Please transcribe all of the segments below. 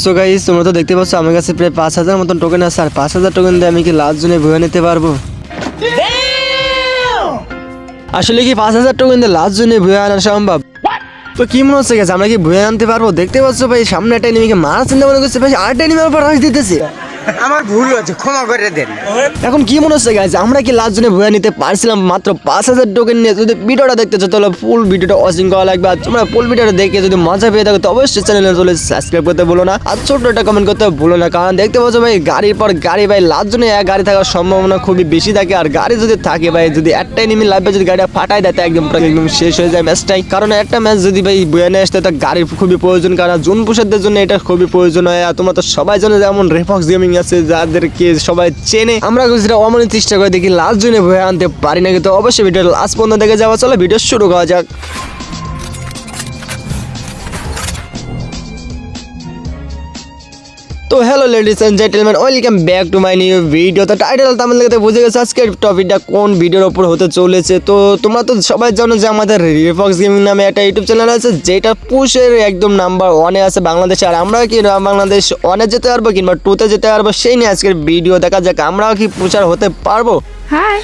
So guys তোমরা তো দেখতে পাচ্ছ, আমার কাছে প্রায় পাঁচ হাজার মতন টোকেন আছে, আর পাঁচ হাজার টোকেন দিয়ে আমি কি লাস্ট জনে ভুয়ে নিতে পারব? আসলে কি পাঁচ হাজার টোকেন দিয়ে লাস্ট জনে ভুয়ে আনা সম্ভব? তো কি মনে হচ্ছে গেছে আমরা কি ভুয়ে আনতে পারব? দেখতে পাচ্ছ ভাই, সামনে একটা এনিমিকে মারা চিন্তা মনে করছে, ভাই, আরেকটা এনিমির উপর রাশ দিতেছে। আমার ভুল হচ্ছে ক্ষমা করে দেন। এখন কি মনে হচ্ছে গাইজ আমরা কি লাস্ট জনে ভুয়া নিতে পারছিলাম? মাত্র পাঁচ হাজার টোকেন নিয়ে যদি ভিডিওটা দেখতে চাও, তাহলে ফুল ভিডিওটা ওয়াচিং করা লাগবে। আর তোমরা ফুল ভিডিওটা দেখে যদি মজা পেয়ে থাকো, তো অবশ্যই চ্যানেলে চলে সাবস্ক্রাইব করতে বলো না। আর ছোট্ট একটা কমেন্ট করতে ভুলো না, কারণ দেখতে পাচ্ছ ভাই, গাড়ির পর গাড়ি ভাই লাস্ট জনে এক গাড়ি থাকার সম্ভাবনা খুবই বেশি থাকে। আর গাড়ি যদি থাকে ভাই, যদি একটাই নিমি লাগবে যদি গাড়িটা ফাটাই দেয় একদম একদম শেষ হয়ে যায় ম্যাচটাই কারণ একটা ম্যাচ যদি ভাই বয়ে নিয়ে আসতে, তো গাড়ির খুবই প্রয়োজন। কারণ জুন পুষারদের জন্য এটা খুবই প্রয়োজন হয়। আর তোমরা তো সবাই জানো যেমন রেফক্স গেমিং আছে, যাদেরকে সবাই চেনে। আমরা কিছুটা অমনি চেষ্টা করে দেখি, লাস্ট জনে ভয়ে আনতে পারি না কিন্তু অবশ্যই ভিডিও লাস্ট পর্যন্ত দেখে যাওয়া, চলে ভিডিও শুরু করা যাক। তো hello ladies and gentleman welcome back to my new video তো টাইটেল তামিল লেগে বুঝে গেছে, আজকের টপিকটা কোন ভিডিওর ওপর হতে চলেছে? তো তোমরা তো সবাই জানো যে আমাদের রিফক্স গেমিং নামে একটা ইউটিউব চ্যানেল আছে, যেটা পুশের একদম নাম্বার ওয়ানে আছে বাংলাদেশে। আর আমরা কি বাংলাদেশ ওয়ানে যেতে পারব কিংবা টুতে যেতে পারব, সেই নিয়ে আজকের ভিডিও দেখা যাক, আমরাও কি পুষার হতে পারব? Hi.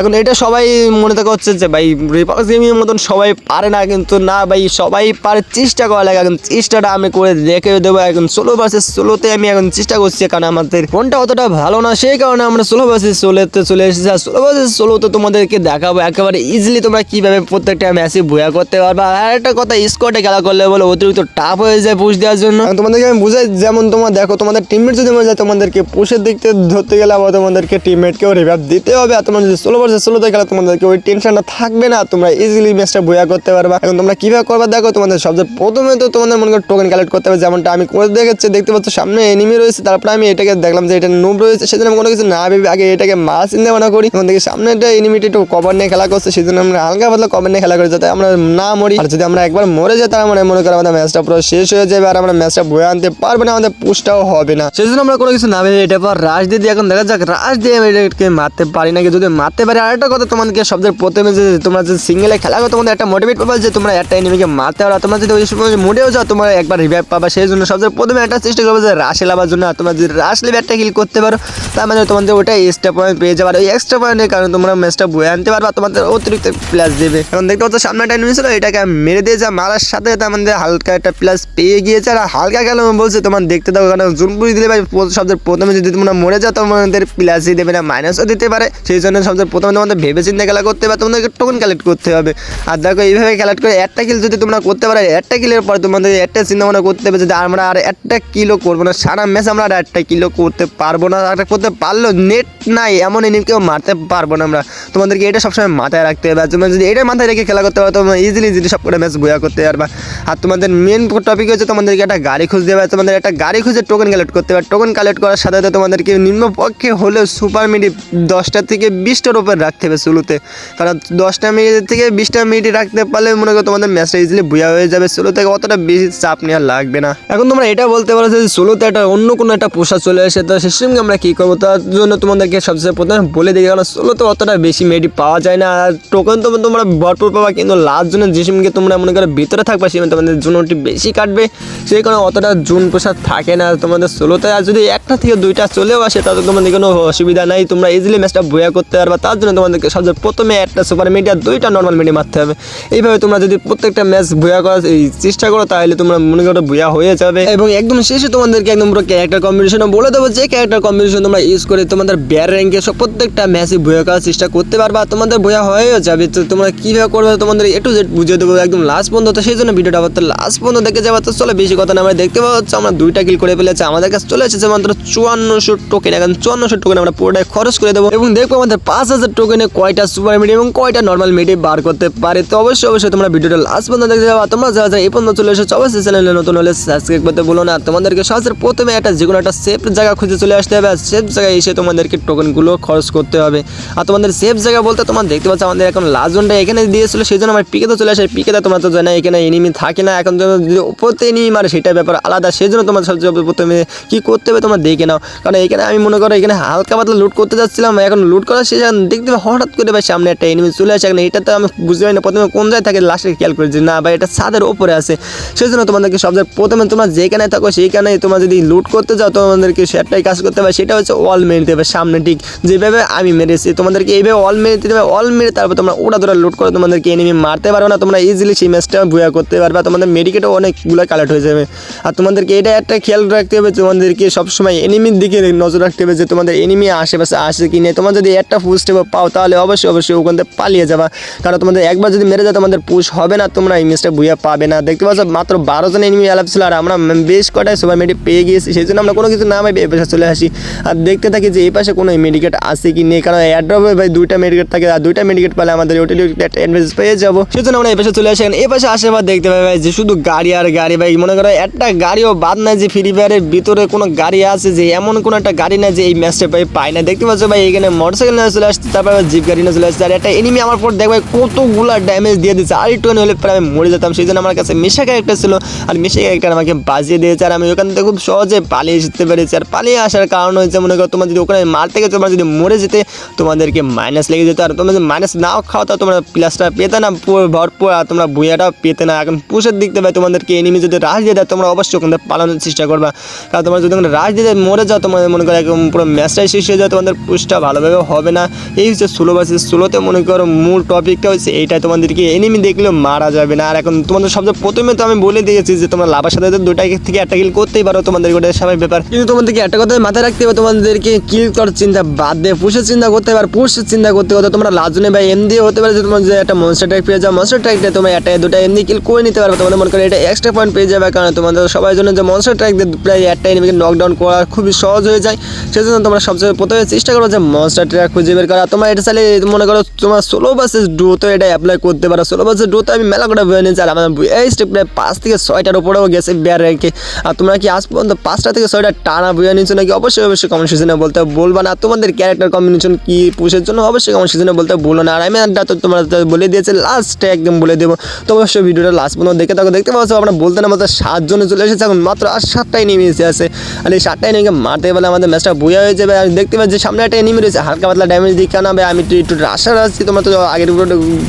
এখন এটা সবাই মনে থাকা হচ্ছে যে ভাই রিপাস গেমিংয়ের মতন সবাই পারে না কিন্তু না ভাই সবাই পারে চেষ্টা করা লাগে। এখন চেষ্টাটা আমি করে দেখে দেবো। এখন ষোলো ভার্সেস ষোলোতে আমি এখন চেষ্টা করছি কারণ আমাদের ফোনটা অতটা ভালো না। সেই কারণে আমরা ষোলো ভার্সেস ষোলোতে চলে এসেছি। আর ষোলো ভার্সেস ষোলোতে তোমাদেরকে দেখাবো একেবারে ইজিলি তোমরা কীভাবে প্রত্যেকটা ম্যাচে ভুয়া করতে পারবে। আর একটা কথা স্কোয়াডে খেলা করলে বলে অতিরিক্ত টাফ হয়ে যায় পুষ দেওয়ার জন্য। তোমাদেরকে আমি বুঝাই যেমন তোমার দেখো তোমাদের টিমমেট যদি মনে যায় তোমাদেরকে পুষের দিক থেকে ধরতে গেলে আবার তোমাদেরকে টিমমেটকেও রিভাইভ দিতে হবে। তোমরা যদি ষোলো ভার্সেস ষোলোতে গেলে তোমাদেরকে ওই টেনশনটা থাকবে না। তোমরা ইজিলি ম্যাচটা বইয়া করতে পারবা। এখন তোমরা কীভাবে করবা? দেখো, তোমাদের সবচেয়ে প্রথমে তো তোমাদের মনে করো টোকেন কালেক্ট করতে হবে, যেমনটা আমি করে দেখেছি। দেখতে পাচ্ছ, সামনে এনিমি রয়েছে। তারপরে আমি এটাকে দেখলাম যে এটা নুব রয়েছে। সেজন্য আমি কোনো কিছু না ভেবে আগে এটাকে মারা চিন্তা ভাবনা করি। এখন দেখি সামনে একটা এনিমিটি একটু কভার নিয়ে খেলা করছে। সেজন্য আমরা হালকা পাতলা কভার নিয়ে খেলা করি, যাতে আমরা না মরি। আর যদি আমরা একবার মরে যাই তার মানে মনে করো আমাদের ম্যাচটা পুরো শেষ হয়ে যাবে আর আমরা ম্যাচটা বয়ে আনতে পারব না, আমাদের পুশটাও হবে না। সেজন্য আমরা কোনো কিছু না ভেবে এটা পর রাশ দিয়ে এখন দেখা যাক রাশ দিয়ে আমি এটাকে মারতে পারি না নাকি যদি মারতে পারে আর একটা কথা তোমাদেরকে সবচেয়ে প্রথমে যে তোমরা যে সিঙ্গেলে খেলা করো, তোমাদের একটা মোটিভেট পাবা যে তোমরা একটা এনিমিকে মারতে পারো। তোমরা যদি ওই সময় মোটেও যাও, তোমরা একবার রিভাইভ পাবা। সেই জন্য সবচেয়ে প্রথমে একটা চেষ্টা করবে যে রাশ লাভার জন্য। তোমরা যদি রাশ লেবে একটা কিল করতে পারো, তার মানে তোমাদের ওটা এক্সট্রা পয়েন্ট পেয়ে যাবে। আর ওই এক্সট্রা পয়েন্টের কারণে তোমরা ম্যাচটা বয়ে আনতে পারবা, তোমাদের অতিরিক্ত প্লাস দেবে। এখন দেখতে পাচ্ছ, সামনে একটা এনিমি ছিল, এটাকে মেরে দিয়ে যা মারার সাথে সাথে আমাদের হালকা একটা প্লাস পেয়ে গিয়েছে। আর হালকা গেল বলছে, তোমার দেখতে দাও, কারণ জুন দিলে ভাই সবচেয়ে প্রথমে যদি তোমরা মরে যাও, তোমাদের প্লাসই দেবে না মাইনাসও দিতে পারে। সেই জন্য সবচেয়ে প্রথমে তোমাদের ভেবে চিন্তে খেলা করতে হবে, তোমাদেরকে টোকেন কালেক্ট করতে হবে। আর দেখো, এইভাবে কালেক্ট করে একটা কিল যদি তোমরা করতে পারো, একটা কিলের পর তোমাদের একটা চিন্তা ভাবনা করতে হবে যদি আমরা আর একটা কিলো করব না। সারা ম্যাচ আমরা আর একটা কিলো করতে পারব না। আর করতে পারলেও নেট নাই, এমন এনিমকেও মারতে পারব না আমরা। তোমাদেরকে এটা সবসময় মাথায় রাখতে হবে। আর তোমরা যদি এটা মাথায় রেখে খেলা করতে পারো, তোমরা ইজিলি ইজিলি সব করে ম্যাচ বয়া করতে পারবা। আর তোমাদের মেন টপিক হচ্ছে তোমাদেরকে একটা গাড়ি খুঁজতে হবে। তোমাদের একটা গাড়ি খুঁজে টোকেন কালেক্ট করতে হবে। টোকেন কালেক্ট করার সাথে সাথে তোমাদেরকে নিম্নপক্ষে হলেও সুপার মিডি দশটা থেকে বিশটার উপর রাখতে হবে শুরুতে। কারণ দশটা মিনিট থেকে বিশটা মিনিট রাখতে পারলে মনে করো তোমাদের ম্যাচটা ইজিলি বুয়া হয়ে যাবে। ষোলো থেকে অতটা বেশি চাপ নেওয়া লাগবে না। এখন তোমরা এটা বলতে পারো যে ষোলোতে একটা অন্য কোনো একটা পোষা চলে আসে, তো সেই সঙ্গে আমরা কী করব? তার জন্য তোমাদেরকে সবচেয়ে প্রথমে বলে দিই, কারণ ষোলোতে অতটা বেশি মেডি পাওয়া যায় না। আর টোকেন তো তোমরা ভরপুর পাবা, কিন্তু লাস্ট জন্য যে সিমকে তোমরা মনে করো ভিতরে থাকবা সেখানে তোমাদের জুনটি বেশি কাটবে। সেই কারণে অতটা জুন পোশাক থাকে না। তোমাদের ষোলোতে আর যদি একটা থেকে দুইটা চলেও আসে, তাতে তোমাদের কোনো অসুবিধা নাই। তোমরা ইজিলি ম্যাচটা বয়া করতে পারবা, তার জন্য তোমাদেরকে সবচেয়ে প্রথমে একটা সুপার মিডিয়া দুইটা নর্মাল মিডিয়া মারতে হবে। এইভাবে তোমরা যদি প্রত্যেকটা ম্যাচ বয়া করার এই চেষ্টা করো, তাহলে তোমরা মনে করো বয়া হয়ে যাবে। এবং একদম শেষে তোমাদেরকে একদম পুরো ক্যারেক্টার কম্বিনেশন বলে দেবো, যে ক্যারেক্টার কম্বিনেশন তোমরা ইউজ করে তোমাদের ব্যার র্যাঙ্কে সব প্রত্যেকটা ম্যাচে বয়া করার চেষ্টা করতে পারবা, তোমাদের বয়া হয়েও যাবে। তো তোমরা কীভাবে করবে তোমাদের এ টু জেড বুঝিয়ে দেবো একদম লাস্ট পর্যন্ত। তো সেই জন্য ভিডিওটা আবার লাস্ট পর্যন্ত দেখে যাব। তো চলো বেশি কথা না, আমরা দেখতে পাচ্ছি আমরা দুইটা কিল করে ফেলেছি। আমাদের কাছে চলে এসেছে মাত্র চুয়ান্নশো টোকেন এখন চুয়ান্নশো টোকেন আমরা পুরোটাই খরচ করে দেবো। এবং দেখব আমাদের পাঁচ হাজার টোকেনে কয়টা সুপার মিডি এবং কয়টা নর্মাল মিডি বার করতে পারে? তো অবশ্যই অবশ্যই তোমরা ভিডিওটা লাস্ট পর্যন্ত দেখতে যাব তোমরা যারা যারা এই পর্যন্ত চলে এসেছ, অবশ্যই চ্যানেলে নতুন হলে সাবস্ক্রাইব করতে বলো না। তোমাদেরকে সহজের প্রথমে একটা যে কোনো একটা সেফ জায়গা খুঁজে চলে আসতে হবে। আর সেফ জায়গায় এসে তোমাদেরকে টোকেনগুলো খরচ করতে হবে। আর তোমাদের সেফ জায়গা বলতে তোমরা দেখতে পাচ্ছ, আমাদের এখন লাস্ট জোনটা এখানে দিয়েছিল সেই জন্য আমার পিকেতে চলে আসে। পিকেতে তোমরা তো জানা এখানে এনিমি থাকে না। এখন যদি উপরতে এনিমি মারে সেটা ব্যাপার আলাদা। সেই জন্য তোমার সবচেয়ে প্রথমে কী করতে হবে তোমরা দেখে নাও। কারণ এখানে আমি মনে করো, এখানে হালকা পাতলা লুট করতে যাচ্ছিলাম। এখন লুট করার সে যখন দেখতে পাই হঠাৎ করে ভাই সামনে একটা এনিমি চলে আসে এখন, এটা তো আমি বুঝতে পারি না প্রথমে কোন জায়গায় থাকে লাস্টে খেয়াল করি যে না ভাই, এটা ছাদের ওপরে আছে। সেই জন্য তোমাদেরকে সবচেয়ে প্রথমে তোমরা যেখানে থাকো সেইখানে তোমরা যদি লুট করতে যাও, তোমাদেরকে সেটাই কাজ করতে হবে, সেটা হচ্ছে অল মেরে দিতে হবে সামনে ঠিক। যেভাবে আমি মেরেছি, তোমাদেরকে এইভাবে অল মেরে দিতে হবে। অল মেরে তারপর তোমরা ওটা ধরে লুট করে তোমাদেরকে এনিমি মারতে পারবে না। তোমরা ইজিলি সেই ম্যাচটা বুয়া করতে পারবে। তোমাদের মেডিকেটও অনেকগুলো কালেক্ট হয়ে যাবে। আর তোমাদেরকে এটা একটা খেয়াল রাখতে হবে, তোমাদেরকে সবসময় এনিমির দিকে নজর রাখতে হবে যে তোমাদের এনিমি আশেপাশে আসে কি নেই। তোমার যদি একটা ফুল স্টেপ পাও, তাহলে অবশ্যই অবশ্যই ওখান থেকে পালিয়ে যাবা। কারণ তোমাদের একবার যদি মেরে যায়, তোমাদের পুশ হবে না, তোমরা এই ম্যাচটা বুয়া পাবে না। দেখতে পাচ্ছ, মাত্র বারো জন এনিমি অ্যালাপ ছিল, আর আমরা বেশ কটায় সবাই মেডি পেয়ে গিয়েছি, সেই জন্য আমরা কোনো কিছু না ভাই এই পাশে চলে আসি। আর দেখতে থাকি যে এই পাশে কোনো মেডিকেট আছে কি নেই, কারণ এয়ারড্রপে ভাই দুইটা মেডিকেট থাকে, আর দুইটা মেডিকেট পেলে আমাদের ওটালি একটা অ্যাডভান্টেজ পেয়ে যাব। সেই জন্য আমরা এই পাশে চলে আসি এই পাশে আশেপাশে দেখতে পাই ভাই যে শুধু গাড়ি আর গাড়ি, ভাই মনে করো একটা গাড়িও বাদ নাই যে ফ্রি ফায়ারের ভিতরে কোনো গাড়ি আছে, যে এমন কোনো একটা গাড়ি না যে এই ম্যাচটা ভাই পাই না। দেখতে পাচ্ছ ভাই, এখানে মোটরসাইকেল নিয়ে চলে আসছে তারপর আবার জিপ গাড়ি চলে আসছে আর একটা এনিমি আমার পর দেখ ভাই কতগুলা ড্যামেজ দিয়ে দিচ্ছে আর একটু হলে প্রায় আমি মরে যেতাম, সেই জন্য আমার কাছে মিশা ক্যারেক্টার ছিল। আর মিশা ক্যারেক্টার আমাকে বাজিয়ে দিয়েছে আর আমি ওখান থেকে খুব সহজে পালিয়ে যেতে পেরেছি। আর পালিয়ে আসার কারণ হচ্ছে মনে করো তোমার যদি ওখানে মারতে গেছে, তোমরা যদি মরে যেতে, তোমাদেরকে মাইনাস লেগে যেত। আর তোমরা যদি মাইনাস নাও খাও তা তোমরা প্লাসটা পেতে না, পুরো ভরপুর, আর তোমরা বুয়াটাও পেতে না। এখন পুষের দিক থেকে তোমাদেরকে এনিমি যদি রাশ দিয়ে দেয়, তোমরা অবশ্যই ওখানে পালানোর চেষ্টা করবা। কারণ তোমরা যদি রাশ দিয়ে মরে যাও, তোমাদের মনে করো একদম পুরো ম্যাচটাই শেষ হয়ে যায় তোমাদের পুষটা ভালোভাবে হবে না। এই হচ্ছে ষোলো বাসে ষোলোতে মনে করো মূল টপিকটা হচ্ছে এইটাই তোমাদেরকে এনিমি দেখলেও মারা যাবে না। আর এখন তোমাদের সবচেয়ে প্রথমে তো আমি বলে দিয়েছি যে তোমরা লাভার সাথে দুটা থেকে একটা কিল করতেই পারো। তোমাদের ওটা স্বাভাবিক ব্যাপার। কিন্তু তোমাদেরকে একটা কথা মাথায় রাখতে হবে, তোমাদেরকে কিল করার চিন্তা বাদ দিয়ে, পুষের চিন্তা করতে পারো পুষের চিন্তা করতে করতে তোমরা লাজনে ভাই এম দিয়ে হতে পারে যে তোমার যে একটা মনস্টার ট্যাগ পেয়ে যাও মনস্টার দিয়ে তোমরা একটা দুটা এমনি কিল করে নিতে পারবে। তোমাদের মনে করে এটা এক্সট্রা পয়েন্ট পেয়ে যাবে, কারণ তোমাদের সবাই জন্য যে মনস্টার দিয়ে প্রায় একটা এনিমিকে নকডাউন করা খুবই সহজ হয়ে যায়। সেজন্য তোমরা সবচেয়ে প্রথমে চেষ্টা করো যে মনস্টার ট্র্যাক খুঁজে বের করা। তোমরা এটা চাইলে মনে করো তোমার ষোলো বাসের ডোতে এটা অ্যাপ্লাই করতে পারো। ষোলো বাসের ডোতে আমি মেলা করে বয়ে নিয়েছি, আর আমার এই স্টেপ প্রায় পাঁচ থেকে ছয়টার উপরেও গেছে বেয়ার রেখে আর তোমরা কি আজ পর্যন্ত পাঁচটা থেকে ছয়টা টানা বয়ে নিচ্ছ নাকি? অবশ্যই অবশ্যই কমেন্ট সেজনে বলতে বলবা না। তোমাদের ক্যারেক্টার কম্বিনেশন কি পুষের জন্য অবশ্যই কমেন্ট সেজনে বলতে বলো না। আর আমি আড্ডা তো তোমরা বলে দিয়েছে লাস্টে একদম বলে দেবো। তো অবশ্যই ভিডিওটা লাস্ট পর্যন্ত দেখে থাকো। দেখতে পাচ্ছ, আমরা বলতে না বলতে সাতজনে চলে এসেছে, এখন মাত্র আর সাতটাই নেমে এসে আছে। আর এই সাতটাই নেমে মারতে পারলে আমাদের ম্যাচটা বইয়া হয়ে যাবে। আর দেখতে পাচ্ছি, সামনে একটা এনিমি রয়েছে, হালকা পাতলা ড্যামেজ দিই কেন হবে আমি একটু একটু আশা রাখছি তোমরা তো আগের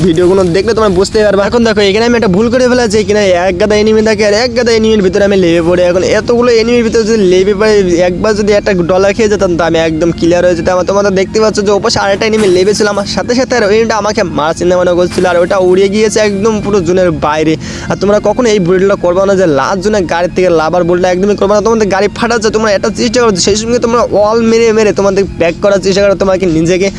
ভিডিওগুলো দেখলে তোমরা বুঝতে পারবে। এখন দেখো, এখানে আমি একটা ভুল করে ফেলেছি, এখানে এক গাদা এনিমি থাকে, আর এক গাদা এনিমির ভিতরে আমি লেবে পড়ে। এখন এতগুলো এনিমির ভিতরে যদি লেবে পড়ে, একবার যদি একটা ডলার খেয়ে যেতাম, তো আমি একদম ক্লিয়ার হয়ে যেতাম। তোমাদের দেখতে পাচ্ছ যে, ওপাশে আরেকটা এনিমি লেবে ছিল আমার সাথে সাথে আর এনিমিটা আমাকে মারা চিন্তা মনে করছিল, আর ওটা উড়িয়ে গিয়েছে একদম পুরো জুনের বাইরে। আর তোমরা কখনো এই বুলটা করবে না যে লাস্ট জুনে গাড়ির থেকে লাভার বুলটা একদমই করবে না। তোমাদের গাড়ি ফাটাচ্ছে তোমরা এটা চেষ্টা করো, সেই সঙ্গে তোমরা অল মেরে মেরে তোমাদের প্যাক করার চেষ্টা করো, তোমাকে নিজেকে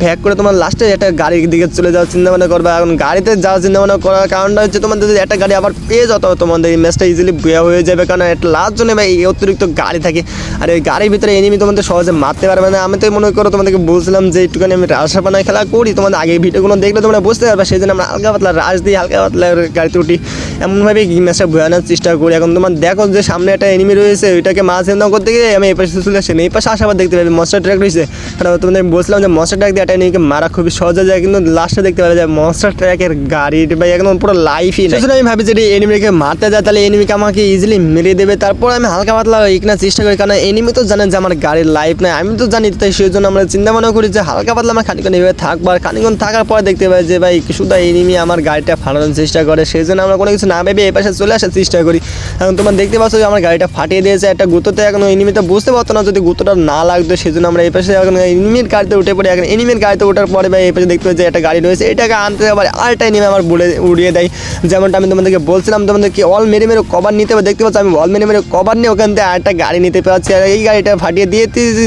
প্যাক করে তোমার লাস্টে একটা গাড়ির দিকে চলে যাওয়ার চিন্তা ভাবনা করবে। এখন গাড়িতে যাওয়ার চিন্তা ভাবনা করার কারণটা হচ্ছে তোমাদের যদি একটা গাড়ি আবার পেয়ে যাও তোমাদের এই ম্যাচটা ইজিলি বুয়া হয়ে যাবে। কারণ একটা লাস্ট জন্য ভাই এই অতিরিক্ত গাড়ি থাকে। আর এই গাড়ির ভিতরে এনিমি তোমাদের সহজে মারতে পারবে না। আমি তো মনে করো তোমাদেরকে বলছিলাম যে একটুখানি আমি রাশা বানায় খেলা করি। তোমাদের আগে ভিডিওগুলো দেখলে তোমরা বুঝতে পারবে, সেই জন্য আমরা হালকা পাতলা রাশ দিই, হালকা পাতলা গাড়িতে উঠি। এমনভাবে ম্যাচটা বোঝানোর চেষ্টা করি। এখন তোমার দেখো যে সামনে একটা এনিমি রয়েছে, ওইটাকে মাছ করতে গিয়ে আমি এই পাশে চলে আসি। এই পাশে আসাবার দেখতে পাবে মনস্টার ট্র্যাক রয়েছে। কারণ তোমাদের বলছিলাম যে মনস্টার ট্র্যাক দিয়ে এনিমিকে মারা খুবই সহজ যায়, কিন্তু লাস্টে দেখতে পাবে যে মনস্টার ট্র্যাকের গাড়ির বা একদম পুরো লাইফই না আমি ভাবি যে এনিমিকে মারতে যায়, তাহলে এনিমিকে আমাকে ইজিলি মেরে দেবে। তারপর আমি হালকা পাতলা এখানে চেষ্টা করি, কারণ এনিমি তো জানেন যে আমার গাড়ির লাইফ নাই। আমি তো জানি, তাই সেই জন্য আমরা চিন্তা ভাবনা করি যে হালকা পাতলা আমার খানিকক্ষণ এভাবে থাকব। আর খানিকক্ষণ থাকার পরে দেখতে পাই যে ভাই শুধু এনিমি আমার গাড়িটা ফাটানোর চেষ্টা করে। সেই জন্য আমরা কোনো কিছু না ভেবে এই পাশে চলে আসার চেষ্টা করি। এখন তোমার দেখতে পাচ্ছ যে আমার গাড়িটা ফাটিয়ে দিয়েছে। একটা গুঁতোতে এখন এনিমিতে বুঝতে পারতো না যদি গুঁতোটা না লাগতো। সেই জন্য আমরা এই পাশে এখন এনিমির গাড়িতে উঠে পড়ি এখন এনিমির গাড়িতে ওঠার পরে ভাই এই পাশে দেখতে পাচ্ছি একটা গাড়ি রয়েছে। এটাকে আনতে আবার আরেকটা এনিমি আমার বলে উড়িয়ে দেয়। যেমনটা আমি তোমাদেরকে বলছিলাম তোমাদেরকে অল মেরে মেরে কভার নিতে হবে? দেখতে পাচ্ছি, আমি অল মেরে মেরে কভার নিয়ে ওখান থেকে আরেকটা গাড়ি নিতে পারছি। আর এই গাড়িটা ফাটিয়ে দিয়ে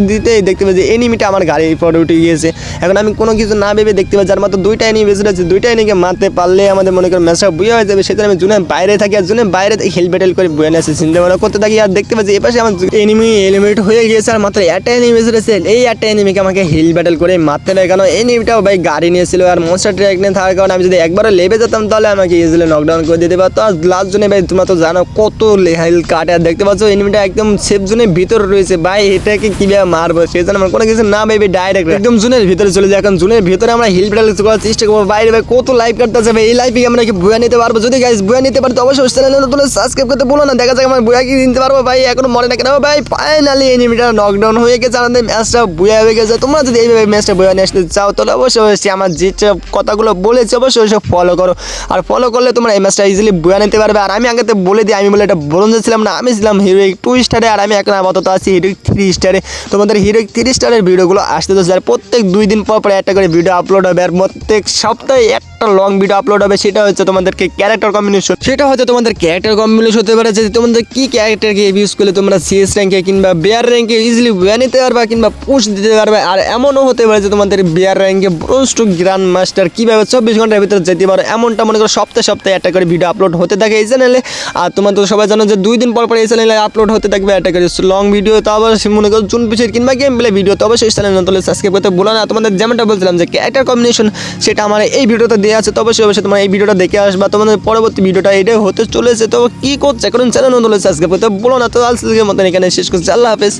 দিতে দেখতে পাচ্ছি এনিমিটা আমার গাড়ির পরে উঠে গিয়েছে। এখন আমি কোনো কিছু না ভেবে দেখতে পাচ্ছি, যার মাত্র দুইটা এনিমি বেঁচে রয়েছে। দুইটা এনিকে মারতে পারলে আমাদের মনে করেন ম্যাচটা বুয়ে হয়ে যাবে। সেজন্য আমি জুনের বাইরে থাকি আর জুনের বাইরে হেল ব্যাটেল করে বুয়ে নিয়ে চিন্তা ভাবনা করতে থাকি আর দেখতে পাচ্ছি, এপাশে আমার এনিমি এলিমিনেট হয়ে গিয়েছে আর মাত্র একটা এনিমি বেঁচে রয়েছে। এই একটা এনিমিকে আমাকে হিল করে, মারতে হবে কারণ এনিমিটাও ভাই গাড়ি নিয়েছিল আর মনস্টার ট্র্যাক নিয়ে থাকার কারণে আমি যদি একবারও লেবে যেতাম তাহলে আমাকে ইজিলি নকডাউন করে দিতে পারতো। আর লাস্ট জোনে ভাই, তোমরা তো জানো কত হেল কাটে। আর দেখতে পাচ্ছ এনিমিটা একদম সেফ জোনের ভিতরে রয়েছে। ভাই, এটাকে কীভাবে মারবো? সেই জন্য আমার কোনো কিছু না ভেবে ডাইরেক্ট একদম জুনের ভিতরে চলে যায়। এখন জুনের ভিতরে আমরা হিল ব্যাটেল করার চেষ্টা করব। বাইরে ভাই, কত লাইভ কাটতেছে ভাই। এই লাইফে আমরা কি বুয়া নিতে পারব? যদি গাইজ বুয়া নিতে পারি, তো অবশ্যই চ্যানেলে নতুন সাবস্ক্রাইব করতে বলো না। দেখা যাক আমার বুয়া কি নিতে পারব ভাই। এখনও মনে না কেন ভাই? ফাইনালি এনিমিটা নকডাউন হয়ে গেছে। আমাদের ম্যাচটা বুয়া হয়ে গেছে। তোমরা যদি এইভাবে এই ম্যাচটা বয়ে নিয়ে আসতে চাও, তাহলে অবশ্যই অবশ্যই আমার যে কথাগুলো বলেছি, অবশ্যই অবশ্যই ফলো করো। আর ফলো করলে তোমার এই ম্যাচটা ইজিলি বয়ে নিতে পারবে। আর আমি আগেতে বলে দিই, আমি বলে এটা ব্রোঞ্জে ছিলাম না, আমি ছিলাম হিরোইক টু স্টারে আর আমি এখন আপাতত আছি হিরোইক থ্রি স্টারে তোমাদের হিরোইক থ্রি স্টারের ভিডিওগুলো আসতে তো আর প্রত্যেক দুই দিন পর পরে একটা করে ভিডিও আপলোড হবে। আর প্রত্যেক সপ্তাহে একটা লং ভিডিও আপলোড হবে, সেটা হচ্ছে তোমাদেরকে ক্যারেক্টার কম্বিনেশন সেটা হয়তো তোমাদের ক্যারেক্টার কম্বিনেশন হতে পারে, যে তোমাদের কি ক্যারেক্টারকে ইউজ করলে তোমরা সিএস র্যাঙ্কে কিংবা বেয়ার র্যাঙ্কে ইজিলি বয়ে নিতে পারবে কিংবা পুশ দিতে পারবে। আর এমনও হতে পারে যে তোমাদের বিয়ার র্যাঙ্কে ব্রোঞ্জ টু গ্র্যান্ড মাস্টার কীভাবে চব্বিশ ঘণ্টার ভিতরে যেতে পারো, এমনটা মনে করো সপ্তাহে সপ্তাহে একটা করে ভিডিও আপলোড হতে থাকে এই চ্যানেলে আর তোমার তো সবাই জানো যে দুই দিন পর পর এই চ্যানেলে আপলোড হতে থাকবে একটা করে। লং ভিডিও তো আবার মনে করো চুন পিছের কিংবা গেম প্লে ভিডিও তো অবশ্যই চ্যানেল নতুন সাবস্ক্রাইব করতে বলো না। তোমাদের যেমনটা বলছিলাম যে ক্যারেক্টার কম্বিনেশন সেটা আমার এই ভিডিওতে দেওয়া আছে, তো অবশ্যই অবশ্যই তোমার এই ভিডিওটা দেখে আসবা। তোমাদের পরবর্তী ভিডিওটা এটাই হতে চলেছে। তো কি করছে? কারণ চ্যানেল নতুন সাবস্ক্রাইব করতে বলো না। তো আজকের মতন এখানে শেষ করছি। আল্লাহ হাফেজ।